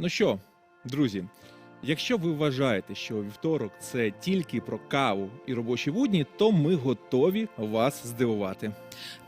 Ну що, друзі, якщо ви вважаєте, що вівторок це тільки про каву і робочі будні, то ми готові вас здивувати.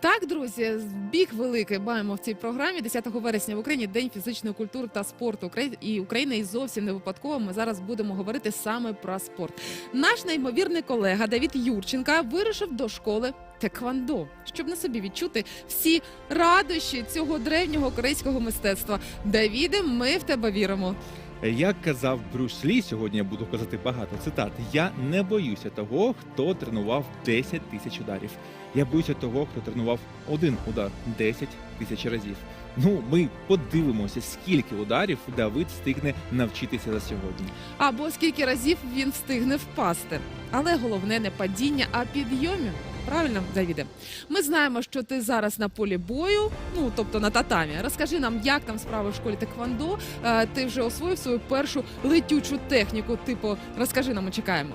Так, друзі, збіг великий маємо в цій програмі. 10 вересня в Україні День фізичної культури та спорту. І Україна і зовсім не випадково. Ми зараз будемо говорити саме про спорт. Наш неймовірний колега Давід Юрченка вирушив до школи Теквандо, щоб на собі відчути всі радощі цього древнього корейського мистецтва. Давіде, ми в тебе віримо. Як казав Брюс Лі, сьогодні я буду казати багато цитат. Я не боюся того, хто тренував 10 тисяч ударів. Я боюся того, хто тренував один удар 10 тисяч разів. Ну, ми подивимося, скільки ударів Давид встигне навчитися за сьогодні. Або скільки разів він встигне впасти. Але головне не падіння, а підйомів. Правильно, Давіде? Ми знаємо, що ти зараз на полі бою, ну тобто на татамі. Розкажи нам, як там справи в школі Теквандо. Е, Ти вже освоїв свою першу летючу техніку. Типу, розкажи нам, ми чекаємо.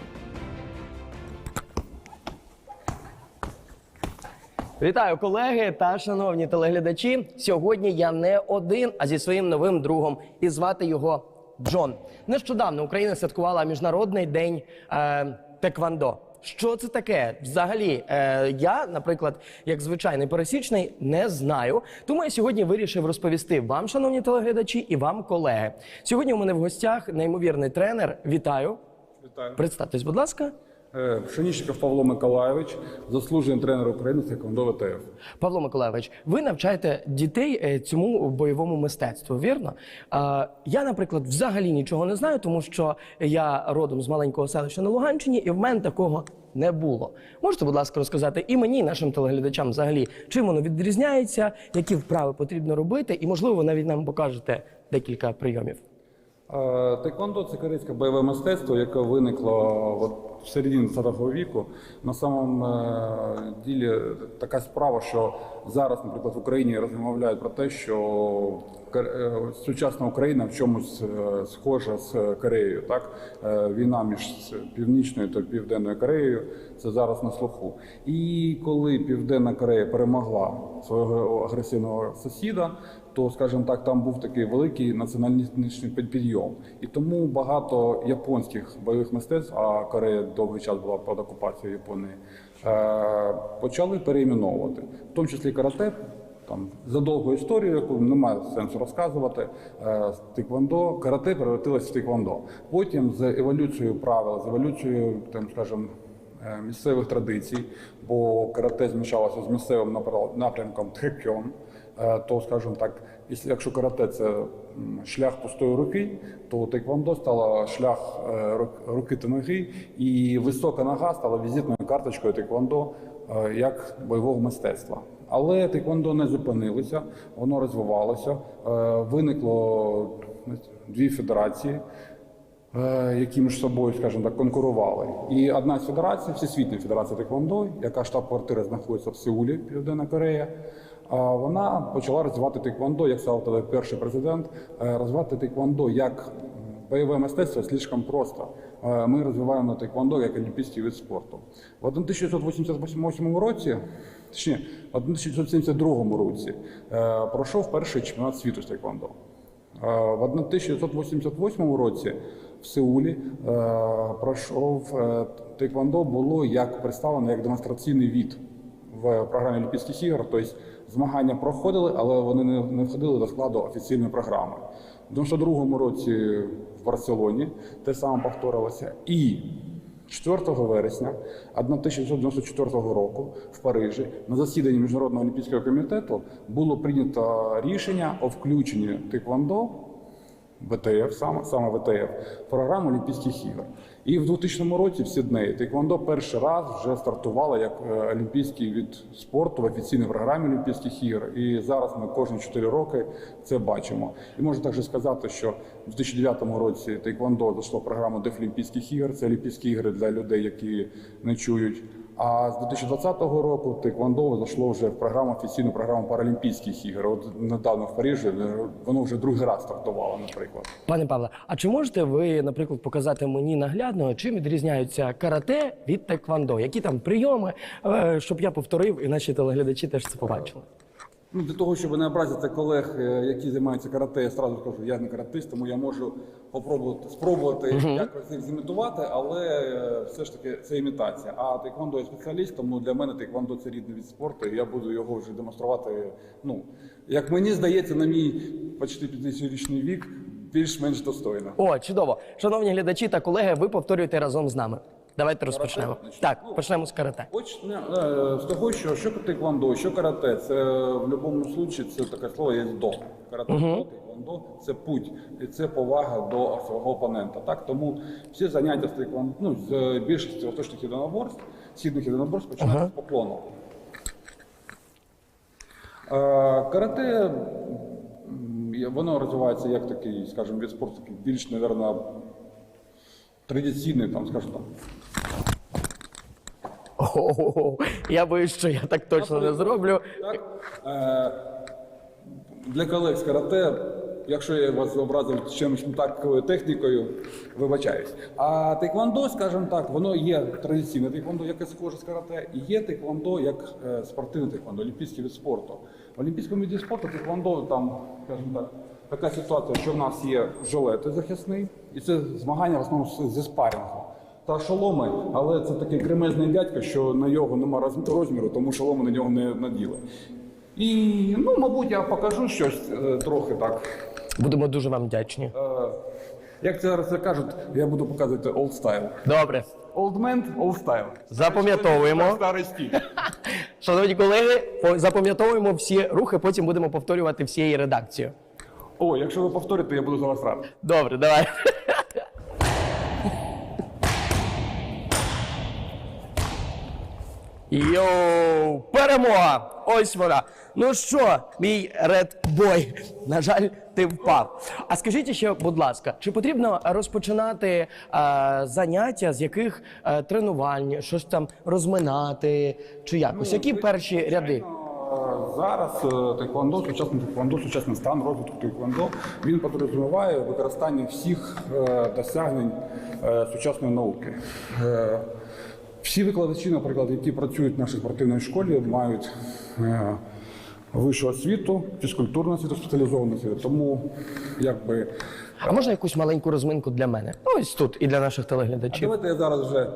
Вітаю, колеги та шановні телеглядачі. Сьогодні я не один, а зі своїм новим другом, і звати його Джон. Нещодавно Україна святкувала міжнародний день е, Теквандо. Що це таке? Взагалі, е, я, наприклад, як звичайний пересічний, не знаю. Тому я сьогодні вирішив розповісти вам, шановні телеглядачі, і вам, колеги. Сьогодні у мене в гостях неймовірний тренер. Вітаю. Вітаю. Представтесь, будь ласка. Е, Пшенічников Павло Миколайович, заслужений тренер України з Тхеквондо ВТФ. Павло Миколайович, ви навчаєте дітей е, цьому бойовому мистецтву, вірно? Я, наприклад, взагалі нічого не знаю, тому що я родом з маленького селища на Луганщині, і в мене такого не було. Можете, будь ласка, розказати і мені, і нашим телеглядачам, взагалі, чим воно відрізняється, які вправи потрібно робити, і можливо, ви навіть нам покажете декілька прийомів. Е, Тхеквондо – це корейське бойове мистецтво, яке виникло от в середині 20 віку. На самому е, ділі така справа, що зараз, наприклад, в Україні розмовляють про те, що е, сучасна Україна в чомусь е, схожа з Кореєю. Так? Е, Війна між Північною та Південною Кореєю це зараз на слуху. І коли Південна Корея перемогла свого агресивного сусіда, то, скажімо так, там був такий великий націоналістичний під- підйом. І тому багато японських бойових мистецтв, а Корея довгий час була під окупацією Японії, почали переіменовувати, в тому числі карате. Там за довгу історію, яку немає сенсу розказувати, е, тиквондо, карате перевертилось в тиквондо. Потім з еволюцією правил, з еволюцією, там, скажімо, е, місцевих традицій, бо карате змішалося з місцевим напрямком тхекьон, е, то, скажімо так, якщо- карате це шлях пустої руки, то тейквондо стало шлях руки та ноги, і висока нога стала візитною карточкою тейквондо е, як бойового мистецтва. Але тейквондо не зупинилося, воно розвивалося, е, виникло дві федерації е, які між собою, скажімо так, конкурували. І одна з федерацій, Всесвітня федерація Теквондо, яка штаб-квартира знаходиться в Сеулі, Південна Корея. а Вона почала розвивати тейквондо, як сказав тоді перший президент, е, розвивати тейквондо як бойове мистецтво слишком просто. Е, Ми розвиваємо тейквондо як олімпійський вид спорту. В 1988 році, точніше, в 1972 році е, пройшов перший чемпіонат світу з тейквондо. Е, В 1988 році в Сеулі пройшов тейквондо було як представлено як демонстраційний від в програмі Олімпійських ігор. Тобто змагання проходили, але вони не, входили до складу офіційної програми. В 92 році в Барселоні те саме повторилося. І 4 вересня 1994 року в Парижі на засіданні Міжнародного олімпійського комітету було прийнято рішення о включенні тиквондо ВТФ, саме, саме ВТФ, програму Олімпійських ігор. І в 2000 році в Сіднеї Тейквондо перший раз вже стартувало як е, олімпійський від спорту в офіційній програмі Олімпійських ігор. І зараз ми кожні 4 роки це бачимо. І можна також сказати, що в 2009 році Тейквондо зайшло в програму Дефлімпійських ігор. Це Олімпійські ігри для людей, які не чують. А з 2020 року Тейквондо зайшло вже в програму офіційну програму Паралімпійських ігор. От недавно в Парижі е, воно вже другий раз стартувало, наприклад. Пане Павле, а чи можете ви, наприклад, показати мені наглядно, чим відрізняються карате від теквандо? Які там прийоми, е, щоб я повторив і наші телеглядачі теж це побачили? Ну, для того, щоб не образити колег, е, які займаються карате, я одразу скажу, я не каратист, тому я можу попробувати спробувати якось їх зімітувати, але е, все ж таки це імітація. А тейквондо я спеціаліст, тому для мене тейквондо це рідний від спорту, і я буду його вже демонструвати. Ну, як мені здається, на мій почти 50-річний вік більш-менш достойно. О, чудово. Шановні глядачі та колеги, ви повторюєте разом з нами. Давайте розпочнемо. Значить, Так, ну, почнемо з карате. Почне е, з того, що що тейквондо, що карате, це в будь-якому випадку це таке слово є до. Карате до, тейквондо це путь, і це повага до свого опонента. Так тому всі заняття з тейквондо, ну з більшості восточних єдиноборств, східних єдиноборств починаються з поклону. Е, Карате воно розвивається як такий, скажімо, від спорту більш, мабуть, традиційний, там, скажімо, там, Ого, я боюсь, що я так точно не зроблю. Так? Е, для колег з карате, якщо я вас образив чимось не такою технікою, вибачаюсь. А тейквондо, скажімо так, воно є традиційне тейквондо, яке схоже з карате, і є тейквондо як е, спортивне тейквондо, олімпійський від спорту. В олімпійському віді спорту тейквондо там, скажімо так, така ситуація, що в нас є жилети захисний, і це змагання в основному зі спарінгу. Та шоломи, але це такий кремезний дядько, що на його нема роз- розміру, тому шоломи на нього не наділи. І, ну, мабуть, я покажу щось е, трохи так. Будемо дуже вам вдячні. Е, як це зараз кажуть, я буду показувати old style. Добре, Old man, old style. запам'ятовуємо. Старий стиль. Шановні колеги, по- запам'ятовуємо всі рухи, потім будемо повторювати всією редакцією. О, якщо ви повторите, я буду за вас радий. Добре, давай. Йоу, перемога! Ось вона. Ну що, мій редбой, на жаль, ти впав. А скажіть ще, будь ласка, чи потрібно розпочинати е, заняття, з яких е, тренувань, щось там розминати, чи якось? Які перші ряди? Зараз е, тейквондо, сучасний тейквондо, сучасний стан розвитку тейквондо, він підрозуміває використання всіх е, досягнень е, сучасної науки. Всі викладачі, наприклад, які працюють в нашій спортивній школі, мають вищу освіту, фізкультурну освіту, спеціалізовану освіту. Тому якби А можна якусь маленьку розминку для мене? Ну, ось тут і для наших телеглядачів. Давайте я зараз вже.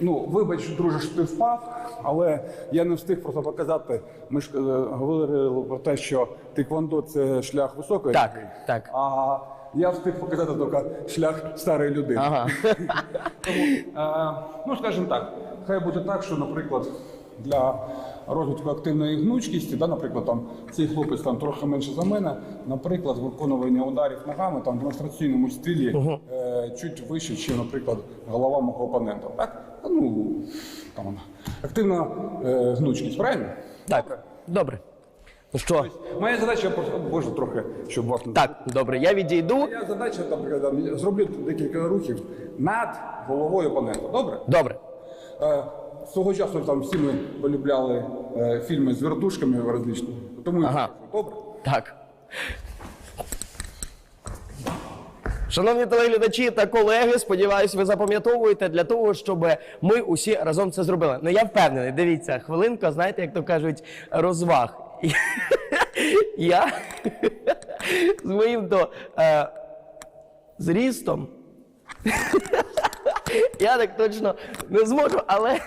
Ну, вибач, друже, що ти впав, але я не встиг просто показати. Ми ж е, говорили про те, що тейквондо це шлях високої Так, людини, так. А я встиг показати тільки шлях старої людини. Ага. Тому, е, ну, скажімо так, хай буде так, що, наприклад, для розвитку активної гнучкості, да, наприклад, там цей хлопець там трохи менше за мене, наприклад, виконування ударів ногами там в демонстраційному стилі е, чуть вище, ніж, наприклад, голова мого опонента. Так? Ну, там вона. Активна е, гнучкість, правильно? Так, добре. Ну що, Моя задача просто, боже, трохи, щоб вас не так, добре, я відійду. Моя задача, наприклад, там, зроблю декілька рухів над головою опонента. Добре? Добре. Е, Свого часу там всі ми полюбляли е, фільми з вертушками розлічні. Тому я Ага. добре. Так. Шановні телеглядачі та колеги, сподіваюсь, ви запам'ятовуєте для того, щоб ми усі разом це зробили. Ну я впевнений, дивіться, хвилинка, знаєте, як то кажуть, розваг. Я з моїм то е, зрістом. Я так точно не зможу, але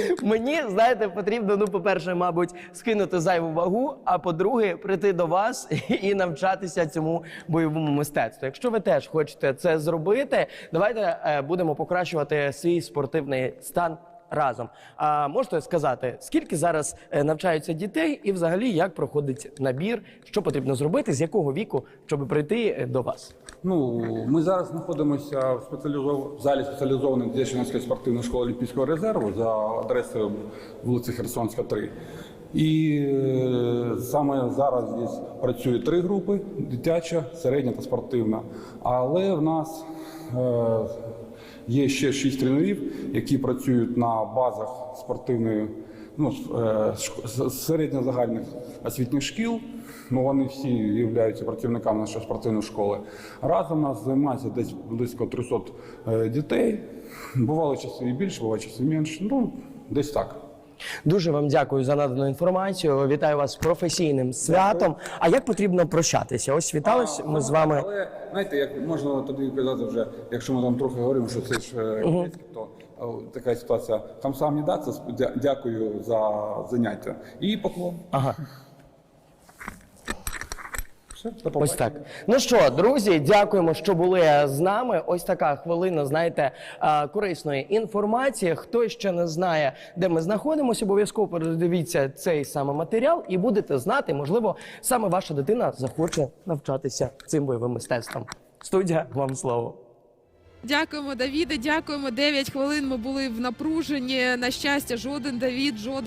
Мені, знаєте, потрібно, ну, по-перше, мабуть, скинути зайву вагу, а по-друге, прийти до вас і навчатися цьому бойовому мистецтву. Якщо ви теж хочете це зробити, давайте е, будемо покращувати свій спортивний стан разом. А можете сказати, скільки зараз е, навчаються дітей, і взагалі як проходить набір, що потрібно зробити, з якого віку, щоб прийти е, до вас? Ну, ми зараз знаходимося в, спеціалізов... в залі спеціалізованої Дячинської спортивної школи Олімпійського резерву за адресою вулиці Херсонська, 3. І е, саме зараз здесь працює три групи: дитяча, середня та спортивна. Але в нас є ще шість тренерів, які працюють на базах спортивної, ну, е, середньо-загальних освітніх шкіл. Ну, вони всі являються працівниками нашої спортивної школи. Разом нас займається десь близько 300 е, дітей. Бували часи і більше, бували часи менше. Ну, десь так. Дуже вам дякую за надану інформацію. Вітаю вас з професійним святом. А як потрібно прощатися? Ось вітались ми з вами. Але знаєте, як можна тоді казати вже, якщо ми там трохи говоримо, що це ж е, то е, така ситуація. Там сам не даться, дя- дякую за заняття. І поклон. Ага. Все, до Ось так. Ну що, друзі, дякуємо, що були з нами. Ось така хвилина, знаєте, е, корисної інформації. Хто ще не знає, де ми знаходимося, обов'язково передивіться цей саме матеріал і будете знати, можливо, саме ваша дитина захоче навчатися цим бойовим мистецтвом. Студія, вам слово. Дякуємо, Давіде. Дякуємо. 9 хвилин. Ми були в напруженні. На щастя, жоден Давід, жоден